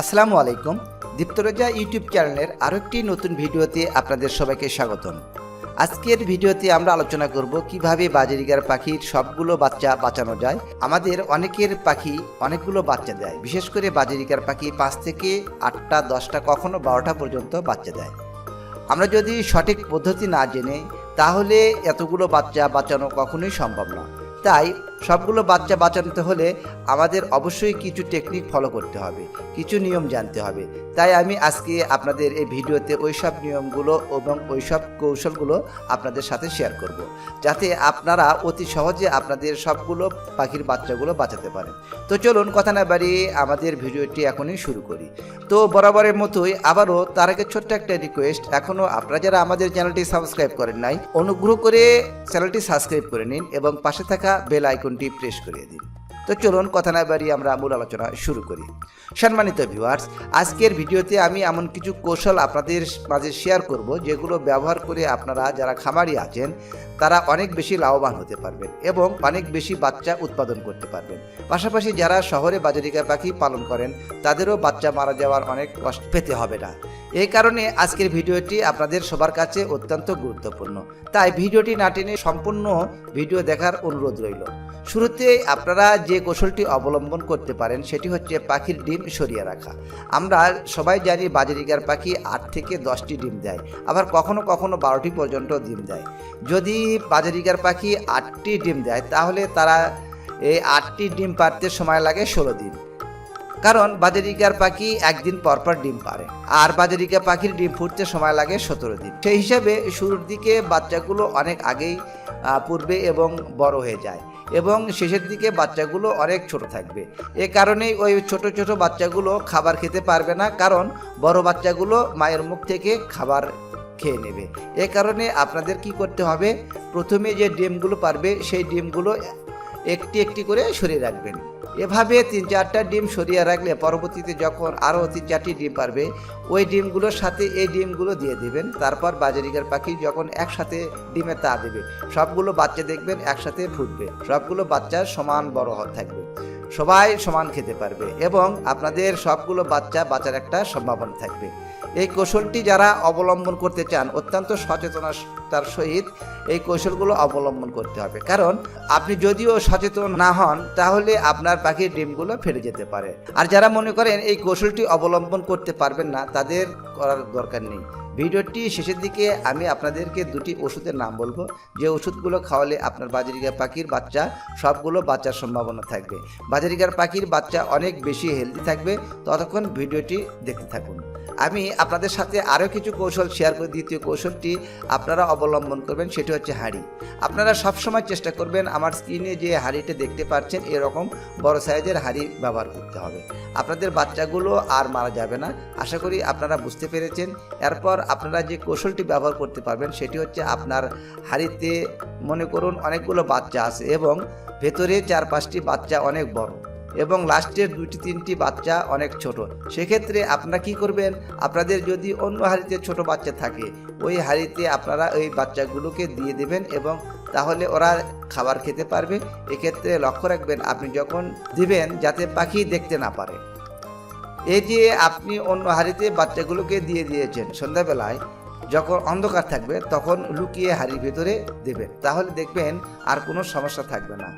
আসসালামু আলাইকুম। দীপ্তরজা ইউটিউব চ্যানেলের আরও একটি নতুন ভিডিওতে আপনাদের সবাইকে স্বাগতম। আজকের ভিডিওতে আমরা আলোচনা করব কীভাবে বাজারিগার পাখির সবগুলো বাচ্চা বাঁচানো যায়। আমাদের অনেকের পাখি অনেকগুলো বাচ্চা দেয়। বিশেষ করে বাজারিকার পাখি পাঁচ থেকে আটটা, দশটা, কখনো বারোটা পর্যন্ত বাচ্চা দেয়। আমরা যদি সঠিক পদ্ধতি না জেনে, তাহলে এতগুলো বাচ্চা বাঁচানো কখনোই সম্ভব না। তাই সবগুলো বাচ্চা বাঁচাতে হলে আমাদের অবশ্যই কিছু টেকনিক ফলো করতে হবে, কিছু নিয়ম জানতে হবে। তাই আমি আজকে আপনাদের এই ভিডিওতে ওই সব নিয়মগুলো এবং ওই সব কৌশলগুলো আপনাদের সাথে শেয়ার করব, যাতে আপনারা অতি সহজে আপনাদের সবগুলো পাখির বাচ্চাগুলো বাঁচাতে পারেন। তো চলুন কথা না বাড়িয়ে আমাদের ভিডিওটি এখনই শুরু করি। তো বরাবরের মতোই আবারও তার আগে ছোট্ট একটা রিকোয়েস্ট এখনও আপনারা যারা আমাদের চ্যানেলটি সাবস্ক্রাইব করেন নাই, অনুগ্রহ করে চ্যানেলটি সাবস্ক্রাইব করে নিন এবং পাশে থাকা বেল আইকনটি প্রেস করিয়ে দিন। তো চলুন কথা না বাড়িয়ে আমরা মূল আলোচনা শুরু করি। সম্মানিত ভিউয়ার্স আজকের ভিডিওতে আমি এমন কিছু কৌশল আপনাদের মাঝে শেয়ার করব যেগুলো ব্যবহার করে আপনারা যারা খামারি আছেন তারা অনেক বেশি লাভবান হতে পারবেন এবং অনেক বেশি বাচ্চা উৎপাদন করতে পারবেন। পাশাপাশি যারা শহরে বাজারিকা পাখি পালন করেন, তাদেরও বাচ্চা মারা যাওয়ার অনেক কষ্ট পেতে হবে না। এই কারণে আজকের ভিডিওটি আপনাদের সবার কাছে অত্যন্ত গুরুত্বপূর্ণ। তাই ভিডিওটি না টেনে সম্পূর্ণ ভিডিও দেখার অনুরোধ রইল। শুরুতে আপনারা যে কৌশলটি অবলম্বন করতে পারেন, সেটি হচ্ছে পাখির ডিম সরিয়ে রাখা। আমরা সবাই জানি বাজারিকার পাখি আট থেকে দশটি ডিম দেয়, আবার কখনো কখনো বারোটি পর্যন্ত ডিম দেয়। যদি বাজারিকার পাখি আটটি ডিম দেয়, তাহলে তারা এই আটটি ডিম পারতে সময় লাগে ষোলো দিন। কারণ বাজারিকার পাখি একদিন পরপর ডিম পারে আর বাজারিকা পাখির ডিম ফুটতে সময় লাগে সতেরো দিন। সেই হিসাবে শুরুর দিকে বাচ্চাগুলো অনেক আগেই পূর্বে এবং বড় হয়ে যায়, এবং শেষের দিকে বাচ্চাগুলো অনেক ছোট থাকবে। এ কারণেই ওই ছোট ছোট বাচ্চাগুলো খাবার খেতে পারবে না, কারণ বড় বাচ্চাগুলো মায়ের মুখ থেকে খাবার খেয়ে নেবে। এ কারণে আপনাদের কি করতে হবে, প্রথমে যে ডিমগুলো পারবে, সেই ডিমগুলো একটি একটি করে সরিয়ে রাখবেন। এভাবে তিন চারটা ডিম সরিয়ে রাখলে পরবর্তীতে যখন আরও তিন চারটি ডিম পারবে, ওই ডিমগুলোর সাথে এই ডিমগুলো দিয়ে দেবেন। তারপর বাজারিকার পাখি যখন একসাথে ডিমে তা দেবে, সবগুলো বাচ্চা দেখবেন, একসাথে ফুটবে। সবগুলো বাচ্চা সমান বড় থাকবে। সবাই সমান খেতে পারবে এবং আপনাদের সবগুলো বাচ্চা বাঁচার একটা সম্ভাবনা থাকবে। এই কৌশলটি যারা অবলম্বন করতে চান, অত্যন্ত সচেতনতার সহিত এই কৌশলগুলো অবলম্বন করতে হবে। কারণ আপনি যদিও সচেতন না হন, তাহলে আপনার পাখির ডিমগুলো ফেটে যেতে পারে। আর যারা মনে করেন এই কৌশলটি অবলম্বন করতে পারবেন না, তাদের করার দরকার নেই। ভিডিওটি শেষের দিকে আমি আপনাদেরকে দুটি ওষুধের নাম বলব। যে ওষুধগুলো খাওয়ালে আপনার বাজারিকা পাখির বাচ্চা, সবগুলো বাচ্চার সম্ভাবনা থাকবে। বাজারিকার পাখির বাচ্চা অনেক বেশি হেলদি থাকবে। ততক্ষণ ভিডিওটি দেখতে থাকুন। আমি আপনাদের সাথে আরও কিছু কৌশল শেয়ার করে। দ্বিতীয় কৌশলটি আপনারা অবলম্বন করবেন, সেটি হচ্ছে হাঁড়ি। আপনারা সবসময় চেষ্টা করবেন আমার স্ক্রিনে যে হাঁড়িটা দেখতে পাচ্ছেন, এরকম বড় সাইজের হাঁড়ি ব্যবহার করতে হবে। আপনাদের বাচ্চাগুলো আর মারা যাবে না। আশা করি আপনারা বুঝতে পেরেছেন। এরপর আপনারা যে কৌশলটি ব্যবহার করতে পারবেন, সেটি হচ্ছে আপনার হাঁড়িতে মনে করুন অনেকগুলো বাচ্চা আছে এবং ভেতরে চার পাঁচটি বাচ্চা অনেক বড় এবং লাস্টের দুটি তিনটি বাচ্চা অনেক ছোট। সেক্ষেত্রে আপনারা কি করবেন, আপনাদের যদি অন্য হাঁড়িতে ছোট বাচ্চা থাকে, ওই হাঁড়িতে আপনারা ওই বাচ্চাগুলোকে দিয়ে দেবেন এবং তাহলে ওরা খাবার খেতে পারবে। এক্ষেত্রে লক্ষ্য রাখবেন, আপনি যখন দিবেন যাতে পাখি দেখতে না পারে। এই যে আপনি অন্য হাঁড়িতে বাচ্চাগুলোকে দিয়ে দিয়েছেন সন্ধ্যাবেলায়, যখন অন্ধকার থাকবে, তখন লুকিয়ে হাড়ির ভেতরে দেবেন। তাহলে দেখবেন আর কোনো সমস্যা থাকবে না।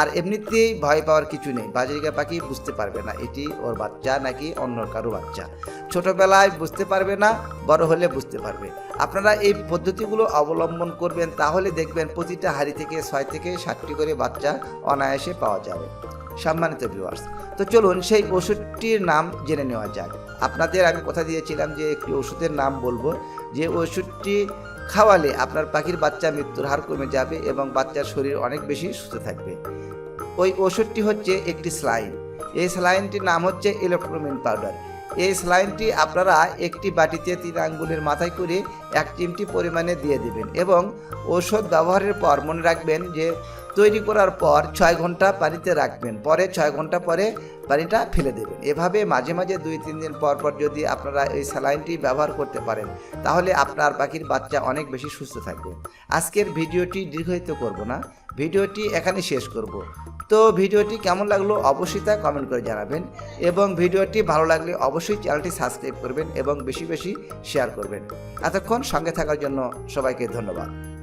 আর এমনিতেই ভয় পাওয়ার কিছু নেই। বাজারিকা পাখি বুঝতে পারবে না, এটি ওর বাচ্চা নাকি অন্য কারও বাচ্চা। ছোটবেলায় বুঝতে পারবে না, বড় হলে বুঝতে পারবে। আপনারা এই পদ্ধতিগুলো অবলম্বন করবেন, তাহলে দেখবেন প্রতিটা হাড়ি থেকে ছয় থেকে ষাটটি করে বাচ্চা অনায়াসে পাওয়া যাবে। সম্মানিত ভিউয়ার্স তো চলুন সেই ওষুধটির নাম জেনে নেওয়া যাক। আপনাদের আমি কথা দিয়েছিলাম যে একটি ওষুধের নাম বলব, যে ওষুধটি খাওয়ালে আপনার পাখির বাচ্চা মৃত্যুর হার কমে যাবে এবং বাচ্চার শরীর অনেক বেশি সুস্থ থাকবে। ওই ওষুধটি হচ্ছে একটি স্লাইন। এই স্লাইনটির নাম হচ্ছে ইলেকট্রোমিন পাউডার। এই স্লাইনটি আপনারা একটি বাটিতে তিন আঙ্গুলের মাথায় করে এক চিমটি পরিমাণে দিয়ে দিবেন এবং ওষুধ ব্যবহারের পর মনে রাখবেন যে তৈরি করার পর ছয় ঘণ্টা পানিতে রাখবেন। পরে ছয় ঘণ্টা পরে পানিটা ফেলে দেবেন। এভাবে মাঝে মাঝে দুই তিন দিন পর পর যদি আপনারা এই স্যালাইনটি ব্যবহার করতে পারেন, তাহলে আপনার পাখির বাচ্চা অনেক বেশি সুস্থ থাকবে। আজকের ভিডিওটি দীর্ঘায়িত করব না, ভিডিওটি এখানে শেষ করব। তো ভিডিওটি কেমন লাগল অবশ্যই তা কমেন্ট করে জানাবেন এবং ভিডিওটি ভালো লাগলে অবশ্যই চ্যানেলটি সাবস্ক্রাইব করবেন এবং বেশি বেশি শেয়ার করবেন। এতক্ষণ সঙ্গে থাকার জন্য সবাইকে ধন্যবাদ।